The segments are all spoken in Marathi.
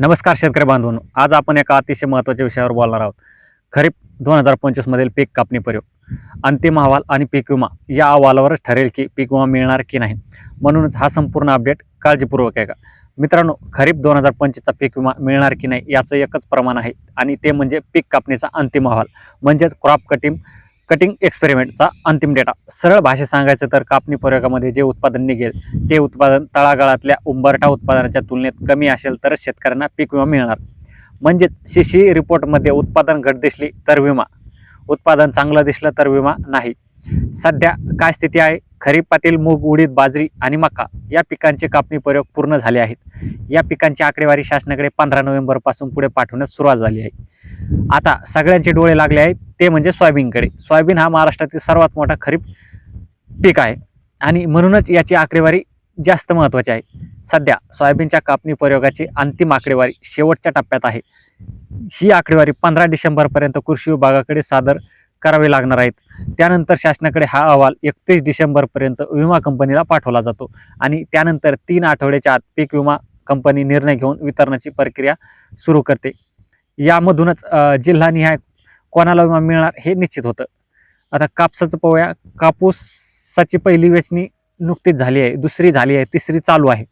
नमस्कार शेतकरी बांधवांनो आज आपण एका अतिशय महत्त्वाच्या विषयावर बोलणार आहोत. खरीप दोन हजार पंचवीसमधील पीक कापणी प्रयोग अंतिम अहवाल आणि पीक विमा या अहवालावरच ठरेल की पीक विमा मिळणार की नाही. म्हणूनच हा संपूर्ण अपडेट काळजीपूर्वक आहे का मित्रांनो खरीप दोन हजार पंचवीसचा पीक विमा मिळणार की नाही याचं एकच प्रमाण आहे आणि ते म्हणजे पीक कापणीचा अंतिम अहवाल. म्हणजेच क्रॉप कटिंग कटिंग एक्सपेरिमेंटचा अंतिम डेटा. सरळ भाषेत सांगायचं तर कापणी प्रयोगामध्ये जे उत्पादन निघेल ते उत्पादन तळागाळातल्या उंबरठा उत्पादनाच्या तुलनेत कमी असेल तरच शेतकऱ्यांना पीक विमा मिळणार. म्हणजेच शिशी रिपोर्टमध्ये उत्पादन घट दिसली तर विमा. उत्पादन चांगलं दिसलं तर विमा नाही. सध्या काय स्थिती आहे? खरीपातील मूग उडीद बाजरी आणि मका या पिकांचे कापणी प्रयोग पूर्ण झाले आहेत. या पिकांची आकडेवारी शासनाकडे पंधरा नोव्हेंबरपासून पुढे पाठवण्यास सुरुवात झाली आहे. आता सगळ्यांचे डोळे लागले आहेत ते म्हणजे सोयाबीनकडे. सोयाबीन हा महाराष्ट्रातील सर्वात मोठा खरीप पीक आहे. आणि म्हणूनच याची आकडेवारी जास्त महत्त्वाची आहे. सध्या सोयाबीनच्या कापणी प्रयोगाची अंतिम आकडेवारी शेवटच्या टप्प्यात आहे. ही आकडेवारी पंधरा डिसेंबरपर्यंत कृषी विभागाकडे सादर करावी लागणार आहेत त्यानंतर शासनाकडे हा अहवाल एकतीस डिसेंबरपर्यंत विमा कंपनीला पाठवला जातो. आणि त्यानंतर तीन आठवड्याच्या आत पीक विमा कंपनी निर्णय घेऊन वितरणाची प्रक्रिया सुरू करते. यामधूनच जिल्हानिहाय कोणाला विमा मिळणार हे निश्चित होतं. आता कापसाचं पाहूया. कापूसाची पहिली वेचणी नुकतीच झाली आहे. दुसरी झाली आहे. तिसरी चालू आहे.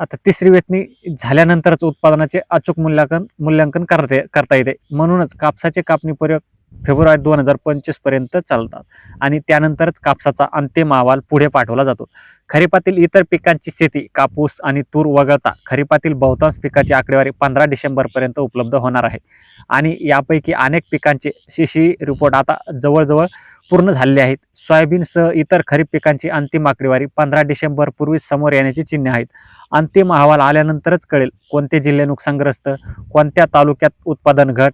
आता तिसरी वेचणी झाल्यानंतरच उत्पादनाचे अचूक मूल्यांकन मूल्यांकन करते करता येते. म्हणूनच कापसाचे कापणी प्रयोग फेब्रुवारी दोन हजार पंचवीसपर्यंत चालतात. आणि त्यानंतरच कापसाचा अंतिम अहवाल पुढे पाठवला जातो. खरीपातील इतर पिकांची स्थिती कापूस आणि तूर वगळता खरीपातील बहुतांश पिकाची आकडेवारी पंधरा डिसेंबरपर्यंत उपलब्ध होणार आहे. आणि यापैकी अनेक पिकांचे शिशी रिपोर्ट आता जवळजवळ पूर्ण झालेले आहेत. सोयाबीनसह इतर खरीप पिकांची अंतिम आकडेवारी पंधरा डिसेंबर पूर्वी समोर येण्याची चिन्हे आहेत. अंतिम अहवाल आल्यानंतरच कळेल कोणते जिल्हे नुकसानग्रस्त कोणत्या तालुक्यात उत्पादन घट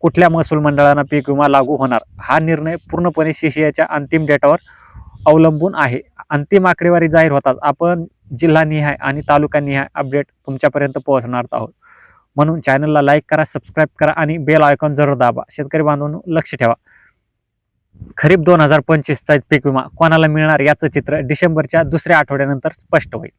कुठल्या महसूल मंडळांना पीक विमा लागू होणार हा निर्णय पूर्णपणे शिशियाच्या अंतिम डेटावर अवलंबून आहे. अंतिम आकडेवारी जाहीर होतात आपण जिल्हानिहाय आणि तालुकानिहाय अपडेट तुमच्यापर्यंत पोहोचणार आहोत. म्हणून चॅनलला लाईक करा सबस्क्राईब करा आणि बेल आयकॉन जरूर दाबा. शेतकरी बांधवांनो लक्ष ठेवा. खरीप दोन हजार पंचवीसचा पीक विमा कोणाला मिळणार याचं चित्र डिसेंबरच्या दुसऱ्या आठवड्यानंतर स्पष्ट होईल.